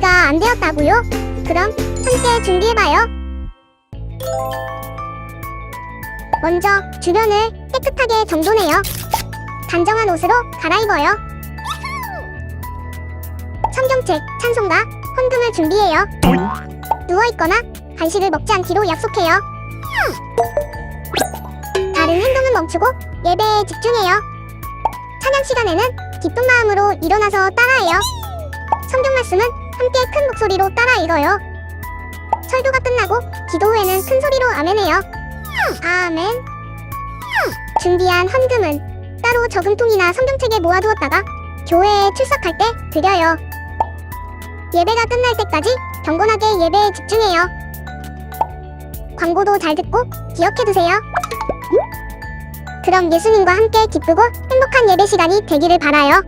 준비가 안 되었다고요? 그럼 함께 준비해봐요. 먼저 주변을 깨끗하게 정돈해요. 단정한 옷으로 갈아입어요. 성경책, 찬송가, 헌금을 준비해요. 누워있거나 간식을 먹지 않기로 약속해요. 다른 행동은 멈추고 예배에 집중해요. 찬양 시간에는 기쁜 마음으로 일어나서 따라해요. 성경 말씀은 함께 큰 목소리로 따라 읽어요. 설교가 끝나고 기도 후에는 큰 소리로 아멘해요. 아멘. 준비한 헌금은 따로 저금통이나 성경책에 모아두었다가 교회에 출석할 때 드려요. 예배가 끝날 때까지 경건하게 예배에 집중해요. 광고도 잘 듣고 기억해두세요. 그럼 예수님과 함께 기쁘고 행복한 예배 시간이 되기를 바라요.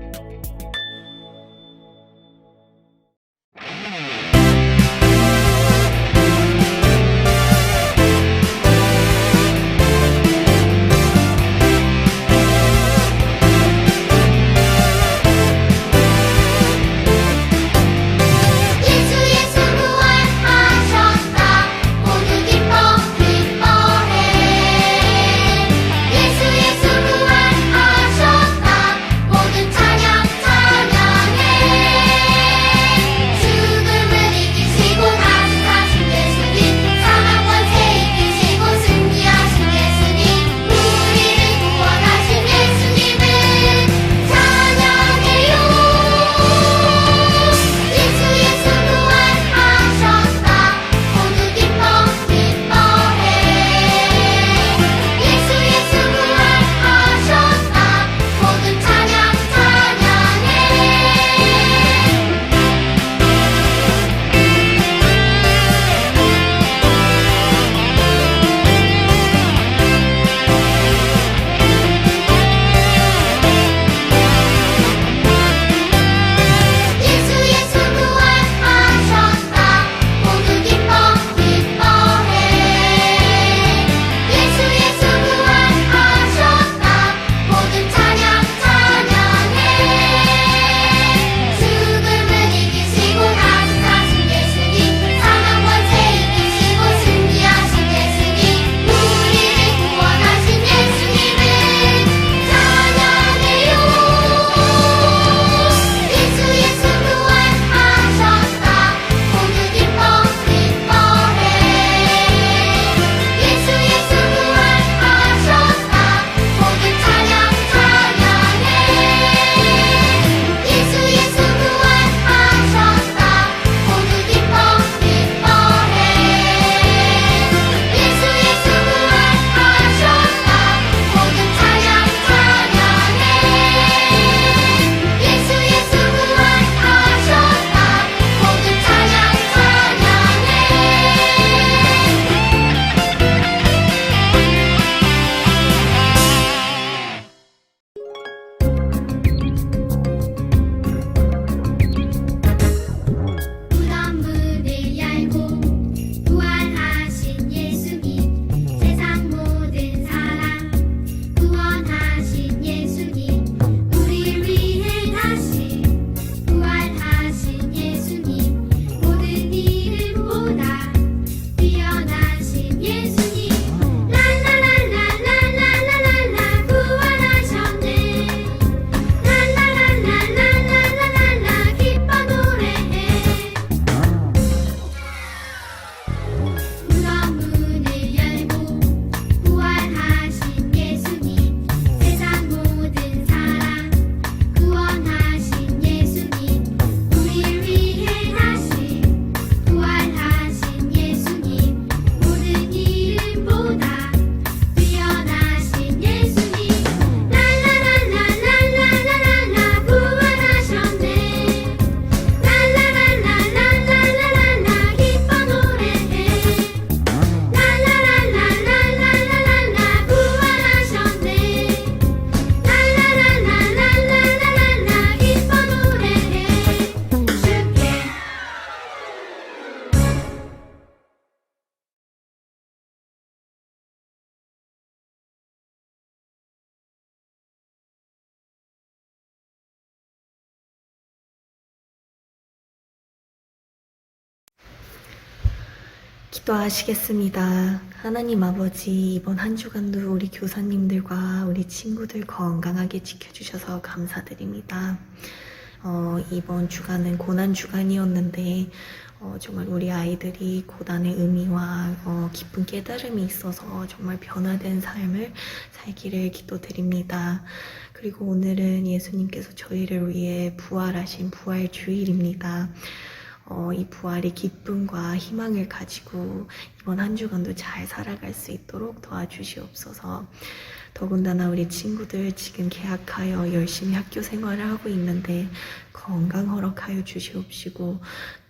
기도하시겠습니다. 하나님 아버지, 이번 한 주간도 우리 교사님들과 우리 친구들 건강하게 지켜주셔서 감사드립니다. 어, 이번 주간은 고난 주간이었는데, 어, 정말 우리 아이들이 고난의 의미와 어, 깊은 깨달음이 있어서 정말 변화된 삶을 살기를 기도드립니다. 그리고 오늘은 예수님께서 저희를 위해 부활하신 부활 주일입니다. 어, 이 부활이 기쁨과 희망을 가지고 이번 한 주간도 잘 살아갈 수 있도록 도와주시옵소서. 더군다나 우리 친구들 지금 개학하여 열심히 학교 생활을 하고 있는데 건강 허락하여 주시옵시고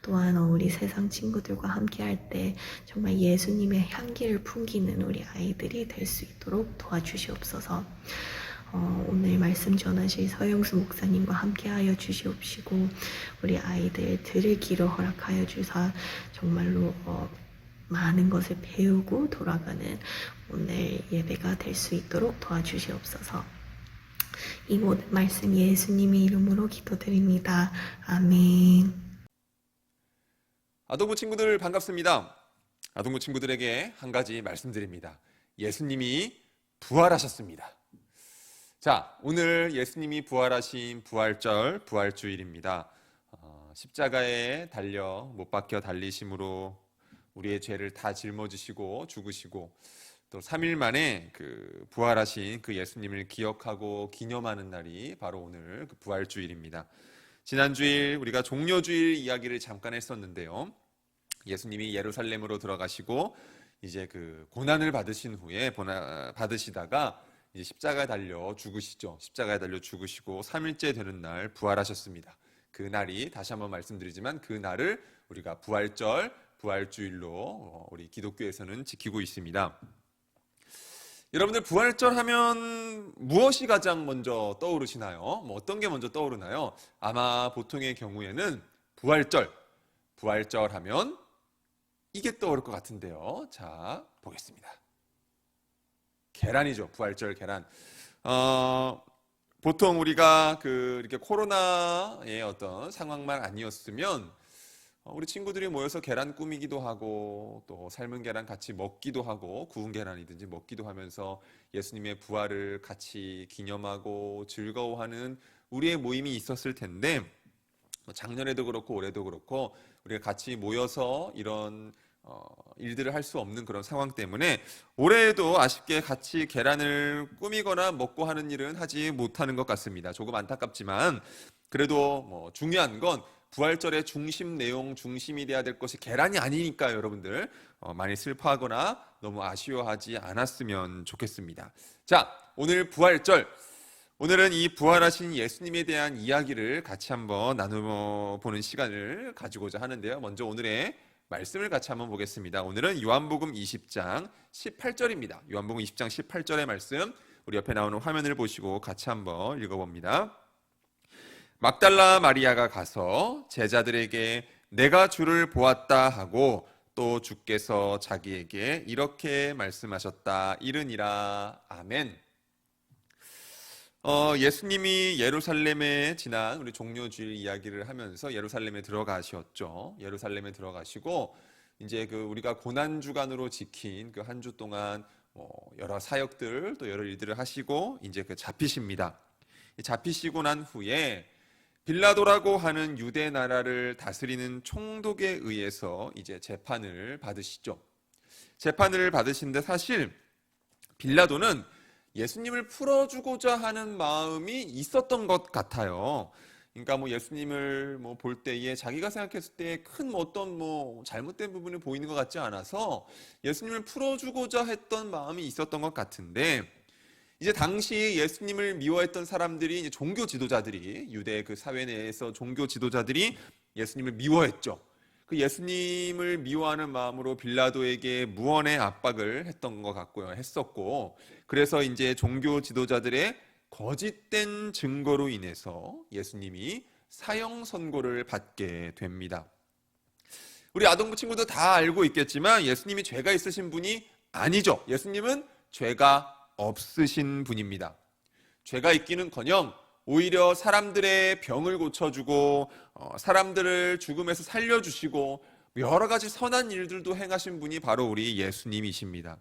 또한 어, 우리 세상 친구들과 함께 할 때 정말 예수님의 향기를 풍기는 우리 아이들이 될 수 있도록 도와주시옵소서. 어, 오늘 말씀 전하실 서영수 목사님과 함께하여 주시옵시고 우리 아이들 들을 귀로 허락하여 주사 정말로 어, 많은 것을 배우고 돌아가는 오늘 예배가 될 수 있도록 도와주시옵소서. 이 모든 말씀 예수님의 이름으로 기도드립니다. 아멘. 아동부 친구들 반갑습니다. 아동부 친구들에게 한 가지 말씀드립니다. 예수님이 부활하셨습니다. 자, 오늘 예수님이 부활하신 부활절, 부활주일입니다. 어, 십자가에 달려 못 박혀 달리심으로 우리의 죄를 다 짊어지시고 죽으시고 또 3일 만에 그 부활하신 그 예수님을 기억하고 기념하는 날이 바로 오늘 그 부활주일입니다. 지난주일 우리가 종료주일 이야기를 잠깐 했었는데요. 예수님이 예루살렘으로 들어가시고 이제 그 고난을 받으신 후에 받으시다가 이제 십자가에 달려 죽으시죠. 십자가에 달려 죽으시고 3일째 되는 날 부활하셨습니다. 그 날이 다시 한번 말씀드리지만 그 날을 우리가 부활절, 부활주일로 어, 우리 기독교에서는 지키고 있습니다. 여러분들 부활절 하면 무엇이 가장 먼저 떠오르시나요? 뭐 어떤 게 먼저 떠오르나요? 아마 보통의 경우에는 부활절, 부활절 하면 이게 떠오를 것 같은데요. 자, 보겠습니다. 계란이죠. 부활절 계란. 어, 보통 우리가 그 이렇게 코로나의 어떤 상황만 아니었으면 어, 우리 친구들이 모여서 계란 꾸미기도 하고 또 삶은 계란 같이 먹기도 하고 구운 계란이든지 먹기도 하면서 예수님의 부활을 같이 기념하고 즐거워하는 우리의 모임이 있었을 텐데 뭐 작년에도 그렇고 올해도 그렇고 우리가 같이 모여서 이런 어, 일들을 할 수 없는 그런 상황 때문에 올해에도 아쉽게 같이 계란을 꾸미거나 먹고 하는 일은 하지 못하는 것 같습니다. 조금 안타깝지만 그래도 뭐 중요한 건 부활절의 중심 내용 중심이 돼야 될 것이 계란이 아니니까 여러분들 어, 많이 슬퍼하거나 너무 아쉬워하지 않았으면 좋겠습니다. 자 오늘 부활절 오늘은 이 부활하신 예수님에 대한 이야기를 같이 한번 나눠보는 시간을 가지고자 하는데요. 먼저 오늘의 말씀을 같이 한번 보겠습니다. 오늘은 요한복음 20장 18절입니다. 요한복음 20장 18절의 말씀 우리 옆에 나오는 화면을 보시고 같이 한번 읽어봅니다. 막달라 마리아가 가서 제자들에게 내가 주를 보았다 하고 또 주께서 자기에게 이렇게 말씀하셨다 이르니라 아멘. 어, 예수님이 예루살렘에 지난 우리 종료주일 이야기를 하면서 예루살렘에 들어가셨죠. 예루살렘에 들어가시고 이제 그 우리가 고난 주간으로 지킨 그 한 주 동안 뭐 여러 사역들 또 여러 일들을 하시고 이제 그 잡히십니다. 이 잡히시고 난 후에 빌라도라고 하는 유대 나라를 다스리는 총독에 의해서 이제 재판을 받으시죠. 재판을 받으신데 사실 빌라도는 예수님을 풀어주고자 하는 마음이 있었던 것 같아요. 그러니까 뭐 예수님을 뭐 볼 때에 자기가 생각했을 때큰뭐 어떤 뭐 잘못된 부분이 보이는 것 같지 않아서 예수님을 풀어주고자 했던 마음이 있었던 것 같은데 이제 당시 예수님을 미워했던 사람들이 이제 종교 지도자들이 유대 그 사회 내에서 종교 지도자들이 예수님을 미워했죠. 그 예수님을 미워하는 마음으로 빌라도에게 무언의 압박을 했던 것 같고요. 했었고 그래서 이제 종교 지도자들의 거짓된 증거로 인해서 예수님이 사형 선고를 받게 됩니다. 우리 아동부 친구도 다 알고 있겠지만 예수님이 죄가 있으신 분이 아니죠. 예수님은 죄가 없으신 분입니다. 죄가 있기는커녕 오히려 사람들의 병을 고쳐주고 어, 사람들을 죽음에서 살려주시고 여러 가지 선한 일들도 행하신 분이 바로 우리 예수님이십니다.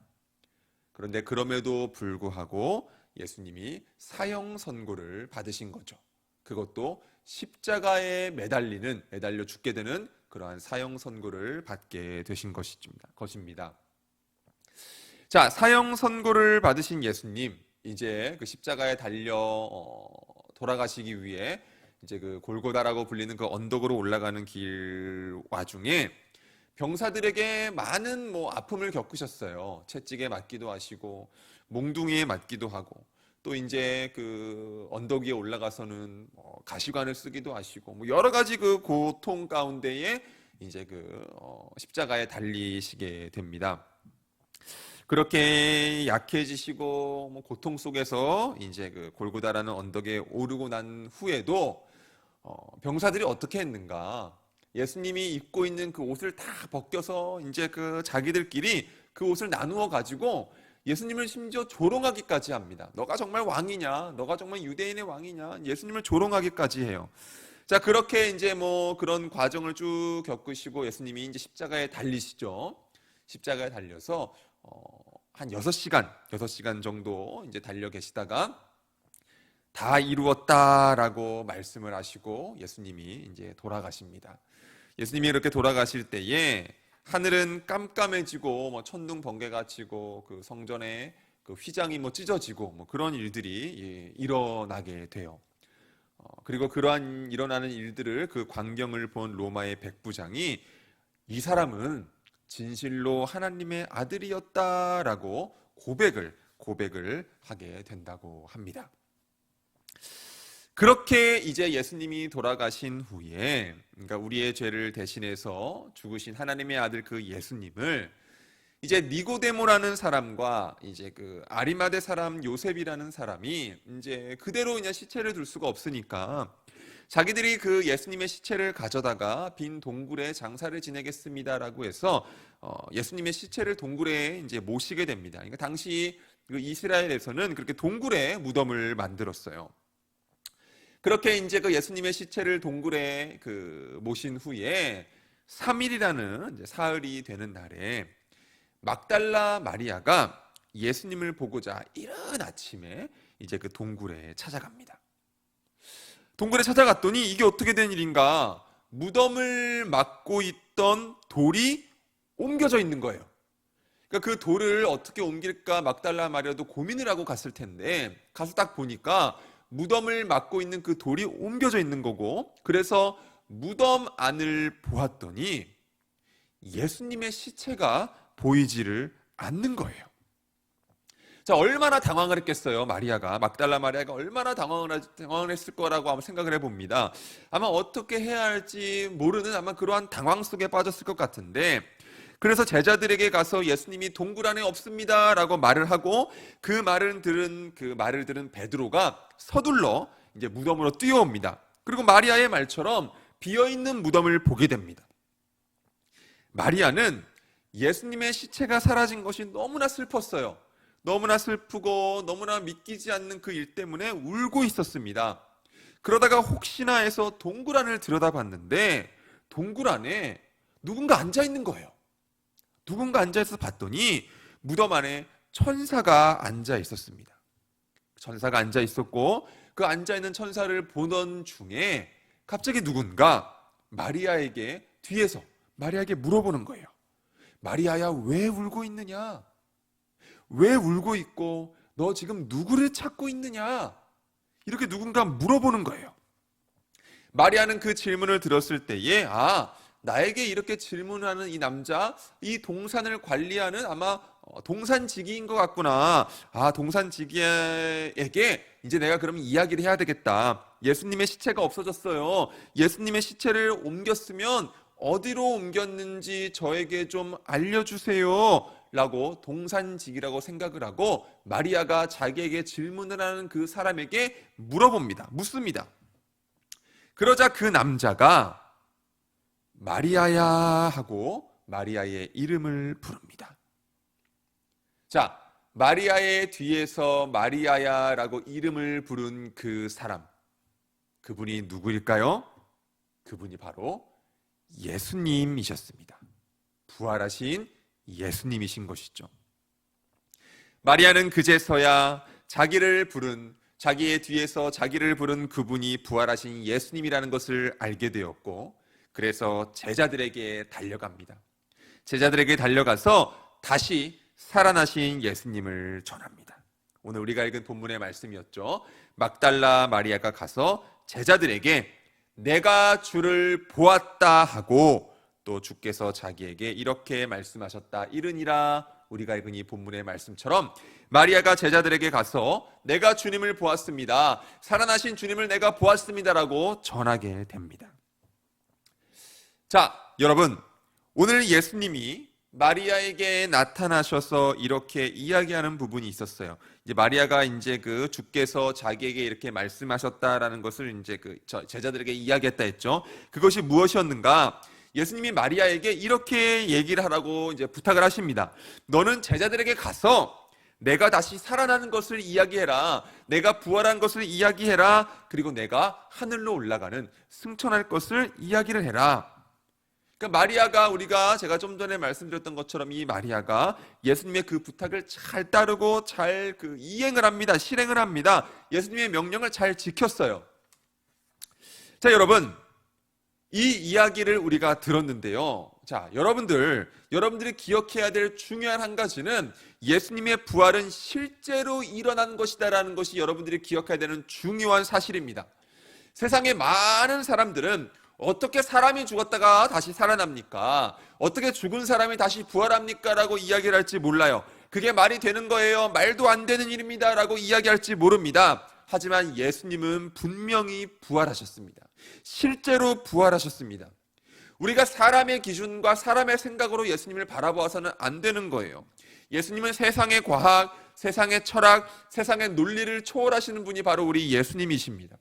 그런데 그럼에도 불구하고 예수님이 사형 선고를 받으신 거죠. 그것도 십자가에 매달리는 매달려 죽게 되는 그러한 사형 선고를 받게 되신 것입니다. 자, 사형 선고를 받으신 예수님 이제 그 십자가에 달려 어, 돌아가시기 위해 이제 그 골고다라고 불리는 그 언덕으로 올라가는 길 와중에 병사들에게 많은 뭐 아픔을 겪으셨어요. 채찍에 맞기도 하시고 몽둥이에 맞기도 하고 또 이제 그 언덕 위에 올라가서는 뭐 가시관을 쓰기도 하시고 뭐 여러 가지 그 고통 가운데에 이제 그 어, 십자가에 달리시게 됩니다. 그렇게 약해지시고 뭐 고통 속에서 이제 그 골고다라는 언덕에 오르고 난 후에도 어, 병사들이 어떻게 했는가? 예수님이 입고 있는 그 옷을 다 벗겨서 이제 그 자기들끼리 그 옷을 나누어 가지고 예수님을 심지어 조롱하기까지 합니다. 너가 정말 왕이냐? 너가 정말 유대인의 왕이냐? 예수님을 조롱하기까지 해요. 자, 그렇게 이제 뭐 그런 과정을 쭉 겪으시고 예수님이 이제 십자가에 달리시죠. 십자가에 달려서 어, 한 6시간, 6시간 정도 이제 달려 계시다가 다 이루었다라고 말씀을 하시고 예수님이 이제 돌아가십니다. 예수님이 이렇게 돌아가실 때에 하늘은 깜깜해지고 뭐 천둥 번개가 치고 그 성전에 그 휘장이 뭐 찢어지고 뭐 그런 일들이 예, 일어나게 돼요. 어, 그리고 그러한 일어나는 일들을 그 광경을 본 로마의 백부장이 이 사람은 진실로 하나님의 아들이었다라고 고백을 고백을 하게 된다고 합니다. 그렇게 이제 예수님이 돌아가신 후에 그러니까 우리의 죄를 대신해서 죽으신 하나님의 아들 그 예수님을 이제 니고데모라는 사람과 이제 그 아리마대 사람 요셉이라는 사람이 이제 그대로 그냥 시체를 둘 수가 없으니까 자기들이 그 예수님의 시체를 가져다가 빈 동굴에 장사를 지내겠습니다라고 해서 어, 예수님의 시체를 동굴에 이제 모시게 됩니다. 그러니까 당시 그 이스라엘에서는 그렇게 동굴에 무덤을 만들었어요. 그렇게 이제 그 예수님의 시체를 동굴에 그 모신 후에 3일이라는 이제 사흘이 되는 날에 막달라 마리아가 예수님을 보고자 이른 아침에 이제 그 동굴에 찾아갑니다. 동굴에 찾아갔더니 이게 어떻게 된 일인가? 무덤을 막고 있던 돌이 옮겨져 있는 거예요. 그러니까 그 돌을 어떻게 옮길까 막달라 마리아도 고민을 하고 갔을 텐데 가서 딱 보니까 무덤을 막고 있는 그 돌이 옮겨져 있는 거고 그래서 무덤 안을 보았더니 예수님의 시체가 보이지를 않는 거예요. 자, 얼마나 당황을 했겠어요, 마리아가. 막달라 마리아가 얼마나 당황을, 하- 당황을 했을 거라고 한번 생각을 해봅니다. 아마 어떻게 해야 할지 모르는 아마 그러한 당황 속에 빠졌을 것 같은데, 그래서 제자들에게 가서 예수님이 동굴 안에 없습니다라고 말을 하고 그 말을 들은 그 말을 들은 베드로가 서둘러 이제 무덤으로 뛰어옵니다. 그리고 마리아의 말처럼 비어 있는 무덤을 보게 됩니다. 마리아는 예수님의 시체가 사라진 것이 너무나 슬펐어요. 너무나 슬프고 너무나 믿기지 않는 그 일 때문에 울고 있었습니다. 그러다가 혹시나 해서 동굴 안을 들여다봤는데 동굴 안에 누군가 앉아 있는 거예요. 누군가 앉아 있어서 봤더니 무덤 안에 천사가 앉아 있었습니다. 천사가 앉아 있었고 그 앉아 있는 천사를 보던 중에 갑자기 누군가 마리아에게 뒤에서 마리아에게 물어보는 거예요. 마리아야 왜 울고 있느냐? 왜 울고 있고 너 지금 누구를 찾고 있느냐? 이렇게 누군가 물어보는 거예요. 마리아는 그 질문을 들었을 때에 아 나에게 이렇게 질문하는 이 남자 이 동산을 관리하는 아마 어, 동산지기인 것 같구나. 아 동산지기에게 이제 내가 그러면 이야기를 해야 되겠다. 예수님의 시체가 없어졌어요. 예수님의 시체를 옮겼으면 어디로 옮겼는지 저에게 좀 알려주세요. 라고 동산직이라고 생각을 하고 마리아가 자기에게 질문을 하는 그 사람에게 물어봅니다. 묻습니다. 그러자 그 남자가 마리아야 하고 마리아의 이름을 부릅니다. 자, 마리아의 뒤에서 마리아야라고 이름을 부른 그 사람. 그분이 누구일까요? 그분이 바로 예수님이셨습니다. 부활하신 예수님이신 것이죠. 마리아는 그제서야 자기를 부른 자기의 뒤에서 자기를 부른 그분이 부활하신 예수님이라는 것을 알게 되었고 그래서 제자들에게 달려갑니다. 제자들에게 달려가서 다시 살아나신 예수님을 전합니다. 오늘 우리가 읽은 본문의 말씀이었죠. 막달라 마리아가 가서 제자들에게 내가 주를 보았다 하고 또 주께서 자기에게 이렇게 말씀하셨다 이르니라 우리가 읽은 이 본문의 말씀처럼 마리아가 제자들에게 가서 내가 주님을 보았습니다. 살아나신 주님을 내가 보았습니다라고 전하게 됩니다. 자, 여러분, 오늘 예수님이 마리아에게 나타나셔서 이렇게 이야기하는 부분이 있었어요. 이제 마리아가 이제 그 주께서 자기에게 이렇게 말씀하셨다라는 것을 이제 그 저- 제자들에게 이야기했다 했죠. 그것이 무엇이었는가? 예수님이 마리아에게 이렇게 얘기를 하라고 이제 부탁을 하십니다. 너는 제자들에게 가서 내가 다시 살아나는 것을 이야기해라. 내가 부활한 것을 이야기해라. 그리고 내가 하늘로 올라가는 승천할 것을 이야기를 해라. 그러니까 마리아가 우리가 제가 좀 전에 말씀드렸던 것처럼 이 마리아가 예수님의 그 부탁을 잘 따르고 잘 그 이행을 합니다. 실행을 합니다. 예수님의 명령을 잘 지켰어요. 자, 여러분. 이 이야기를 우리가 들었는데요. 자, 여러분들, 여러분들이 기억해야 될 중요한 한 가지는 예수님의 부활은 실제로 일어난 것이다라는 것이 여러분들이 기억해야 되는 중요한 사실입니다. 세상의 많은 사람들은 어떻게 사람이 죽었다가 다시 살아납니까? 어떻게 죽은 사람이 다시 부활합니까? 라고 이야기를 할지 몰라요. 그게 말이 되는 거예요. 말도 안 되는 일입니다. 라고 이야기할지 모릅니다. 하지만 예수님은 분명히 부활하셨습니다. 실제로 부활하셨습니다. 우리가 사람의 기준과 사람의 생각으로 예수님을 바라보아서는 안 되는 거예요. 예수님은 세상의 과학, 세상의 철학, 세상의 논리를 초월하시는 분이 바로 우리 예수님이십니다.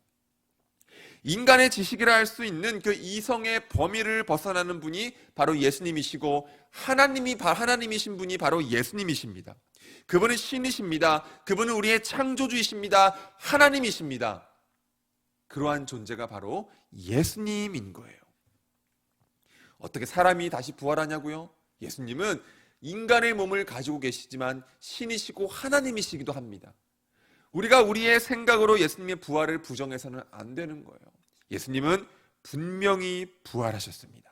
인간의 지식이라 할 수 있는 그 이성의 범위를 벗어나는 분이 바로 예수님이시고 하나님이 바- 하나님이신 분이 바로 예수님이십니다. 그분은 신이십니다. 그분은 우리의 창조주이십니다. 하나님이십니다. 그러한 존재가 바로 예수님인 거예요. 어떻게 사람이 다시 부활하냐고요? 예수님은 인간의 몸을 가지고 계시지만 신이시고 하나님이시기도 합니다. 우리가 우리의 생각으로 예수님의 부활을 부정해서는 안 되는 거예요. 예수님은 분명히 부활하셨습니다.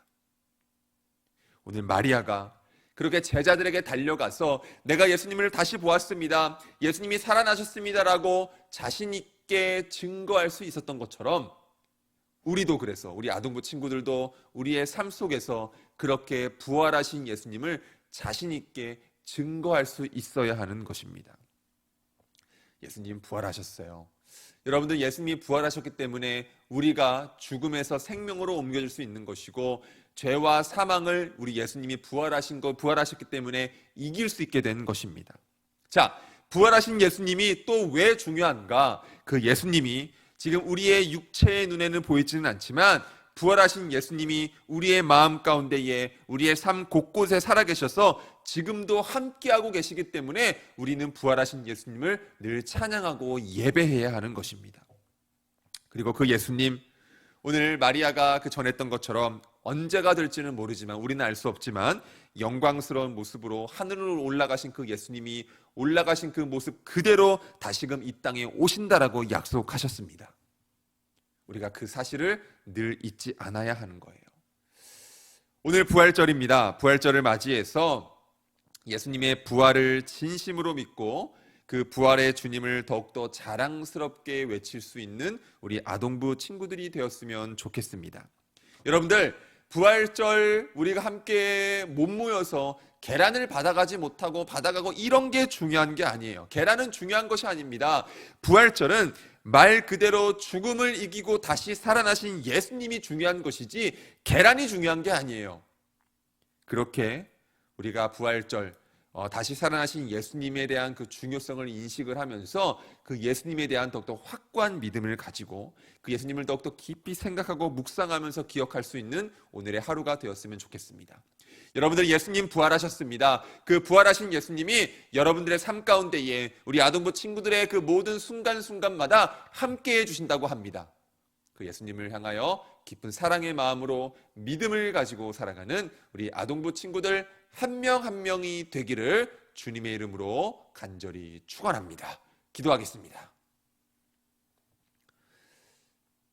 오늘 마리아가 그렇게 제자들에게 달려가서 내가 예수님을 다시 보았습니다. 예수님이 살아나셨습니다라고 자신 있게 증거할 수 있었던 것처럼 우리도 그래서 우리 아동부 친구들도 우리의 삶 속에서 그렇게 부활하신 예수님을 자신 있게 증거할 수 있어야 하는 것입니다. 예수님 부활하셨어요. 여러분들 예수님이 부활하셨기 때문에 우리가 죽음에서 생명으로 옮겨질 수 있는 것이고 죄와 사망을 우리 예수님이 부활하신 거 부활하셨기 때문에 이길 수 있게 된 것입니다. 자, 부활하신 예수님이 또 왜 중요한가? 그 예수님이 지금 우리의 육체의 눈에는 보이지는 않지만 부활하신 예수님이 우리의 마음 가운데에 우리의 삶 곳곳에 살아계셔서 지금도 함께하고 계시기 때문에 우리는 부활하신 예수님을 늘 찬양하고 예배해야 하는 것입니다. 그리고 그 예수님 오늘 마리아가 그 전했던 것처럼 언제가 될지는 모르지만 우리는 알 수 없지만 영광스러운 모습으로 하늘로 올라가신 그 예수님이 올라가신 그 모습 그대로 다시금 이 땅에 오신다라고 약속하셨습니다. 우리가 그 사실을 늘 잊지 않아야 하는 거예요. 오늘 부활절입니다. 부활절을 맞이해서 예수님의 부활을 진심으로 믿고 그 부활의 주님을 더욱더 자랑스럽게 외칠 수 있는 우리 아동부 친구들이 되었으면 좋겠습니다. 여러분들, 부활절 우리가 함께 못 모여서 계란을 받아가지 못하고 받아가고 이런 게 중요한 게 아니에요. 계란은 중요한 것이 아닙니다. 부활절은 말 그대로 죽음을 이기고 다시 살아나신 예수님이 중요한 것이지 계란이 중요한 게 아니에요. 그렇게 우리가 부활절 어, 다시 살아나신 예수님에 대한 그 중요성을 인식을 하면서 그 예수님에 대한 더욱더 확고한 믿음을 가지고 그 예수님을 더욱더 깊이 생각하고 묵상하면서 기억할 수 있는 오늘의 하루가 되었으면 좋겠습니다. 여러분들 예수님 부활하셨습니다. 그 부활하신 예수님이 여러분들의 삶 가운데에 우리 아동부 친구들의 그 모든 순간순간마다 함께 해주신다고 합니다. 그 예수님을 향하여 깊은 사랑의 마음으로 믿음을 가지고 살아가는 우리 아동부 친구들 한명한 명이 되기를 주님의 이름으로 간절히 축원합니다. 기도하겠습니다.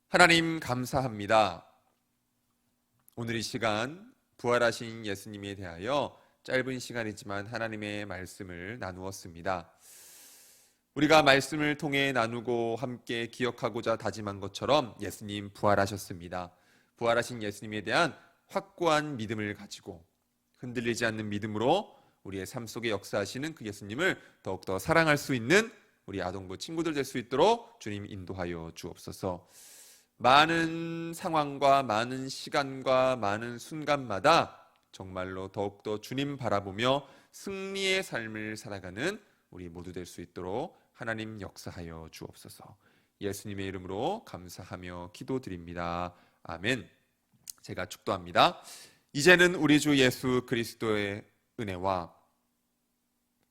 하나님 감사합니다. 오늘 이 시간 부활하신 예수님에 대하여 짧은 시간이지만 하나님의 말씀을 나누었습니다. 우리가 말씀을 통해 나누고 함께 기억하고자 다짐한 것처럼 예수님 부활하셨습니다. 부활하신 예수님에 대한 확고한 믿음을 가지고 흔들리지 않는 믿음으로 우리의 삶 속에 역사하시는 그 예수님을 더욱더 사랑할 수 있는 우리 아동부 친구들 될 수 있도록 주님 인도하여 주옵소서. 많은 상황과 많은 시간과 많은 순간마다 정말로 더욱더 주님 바라보며 승리의 삶을 살아가는 우리 모두 될 수 있도록 하나님 역사하여 주옵소서. 예수님의 이름으로 감사하며 기도드립니다. 아멘. 제가 축도합니다. 이제는 우리 주 예수 그리스도의 은혜와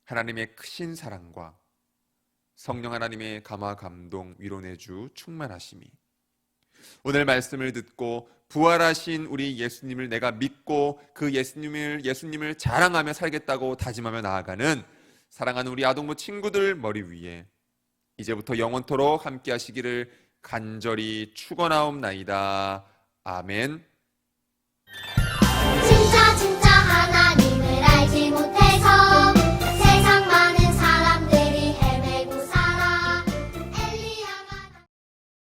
하나님의 크신 사랑과 성령 하나님의 감화 감동 위로내 주 충만하심이 오늘 말씀을 듣고 부활하신 우리 예수님을 내가 믿고 그 예수님을 예수님을 자랑하며 살겠다고 다짐하며 나아가는 사랑하는 우리 아동부 친구들 머리 위에 이제부터 영원토록 함께 하시기를 간절히 축원하옵나이다. 아멘. 진짜 진짜 하나님을 알지 못해서